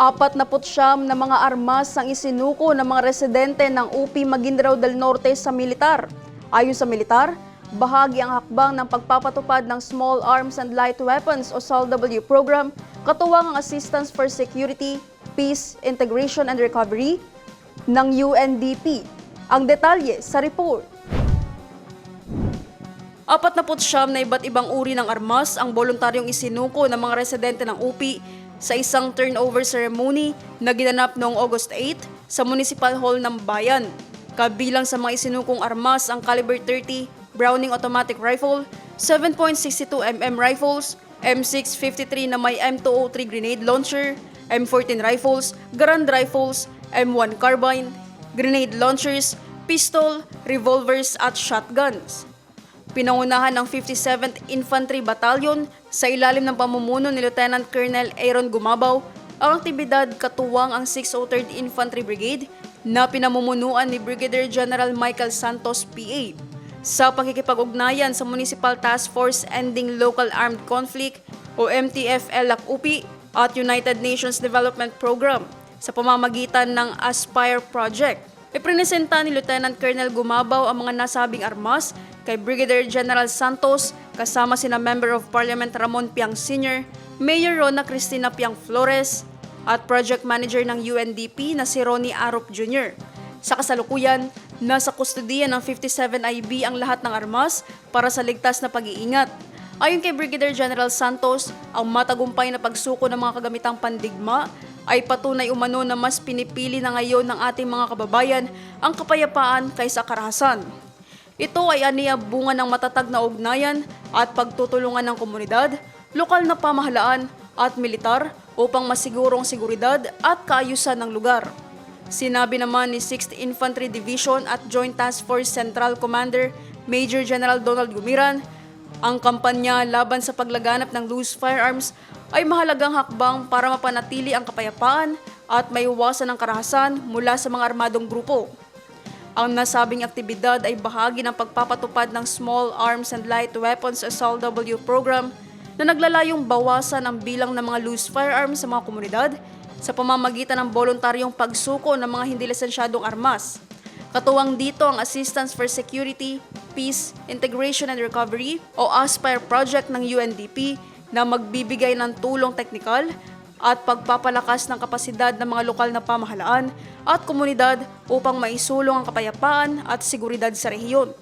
Apat na putsyam na mga armas ang isinuko ng mga residente ng UP Maguindanao del Norte sa militar. Ayon sa militar, bahagi ang hakbang ng pagpapatupad ng Small Arms and Light Weapons o SALW program, katuwang ang Assistance for Security, Peace, Integration and Recovery ng UNDP. Ang detalye sa report. Apat na putsyam na iba't ibang uri ng armas ang voluntaryong isinuko ng mga residente ng UP sa isang turnover ceremony na ginanap noong August 8 sa Municipal Hall ng Bayan. Kabilang sa mga isinukong armas ang caliber 30 Browning automatic rifle, 7.62mm rifles, M653 na may M203 grenade launcher, M14 rifles, Garand rifles, M1 carbine, grenade launchers, pistol, revolvers at shotguns. Pinangunahan ng 57th Infantry Battalion sa ilalim ng pamumuno ni Lieutenant Colonel Aaron Gumabaw ang aktibidad katuwang ang 603rd Infantry Brigade na pinamumunuan ni Brigadier General Michael Santos PA sa pakikipag-ugnayan sa Municipal Task Force Ending Local Armed Conflict o MTF-LAC-UPI at United Nations Development Program sa pamamagitan ng Aspire Project. Iprinesenta ni Lieutenant Colonel Gumabaw ang mga nasabing armas kay Brigadier General Santos kasama sina Member of Parliament Ramon Piang Sr., Mayor Rona Cristina Piang Flores at Project Manager ng UNDP na si Ronnie Arop Jr. Sa kasalukuyan, nasa kustodiya ng 57IB ang lahat ng armas para sa ligtas na pag-iingat. Ayon kay Brigadier General Santos, ang matagumpay na pagsuko ng mga kagamitang pandigma ay patunay umano na mas pinipili na ngayon ng ating mga kababayan ang kapayapaan kaysa karahasan. Ito ay aniya bunga ng matatag na ugnayan at pagtutulungan ng komunidad, lokal na pamahalaan at militar upang masigurong seguridad at kaayusan ng lugar. Sinabi naman ni 6th Infantry Division at Joint Task Force Central Commander Major General Donald Gumiran, ang kampanya laban sa paglaganap ng loose firearms ay mahalagang hakbang para mapanatili ang kapayapaan at maiwasan ang karahasan mula sa mga armadong grupo. Ang nasabing aktibidad ay bahagi ng pagpapatupad ng Small Arms and Light Weapons SLW program na naglalayong bawasan ang bilang ng mga loose firearms sa mga komunidad sa pamamagitan ng voluntaryong pagsuko ng mga hindi lisensyadong armas. Katuwang dito ang Assistance for Security, Peace, Integration and Recovery o ASPIRE project ng UNDP na magbibigay ng tulong teknikal at pagpapalakas ng kapasidad ng mga lokal na pamahalaan at komunidad upang maisulong ang kapayapaan at seguridad sa rehiyon.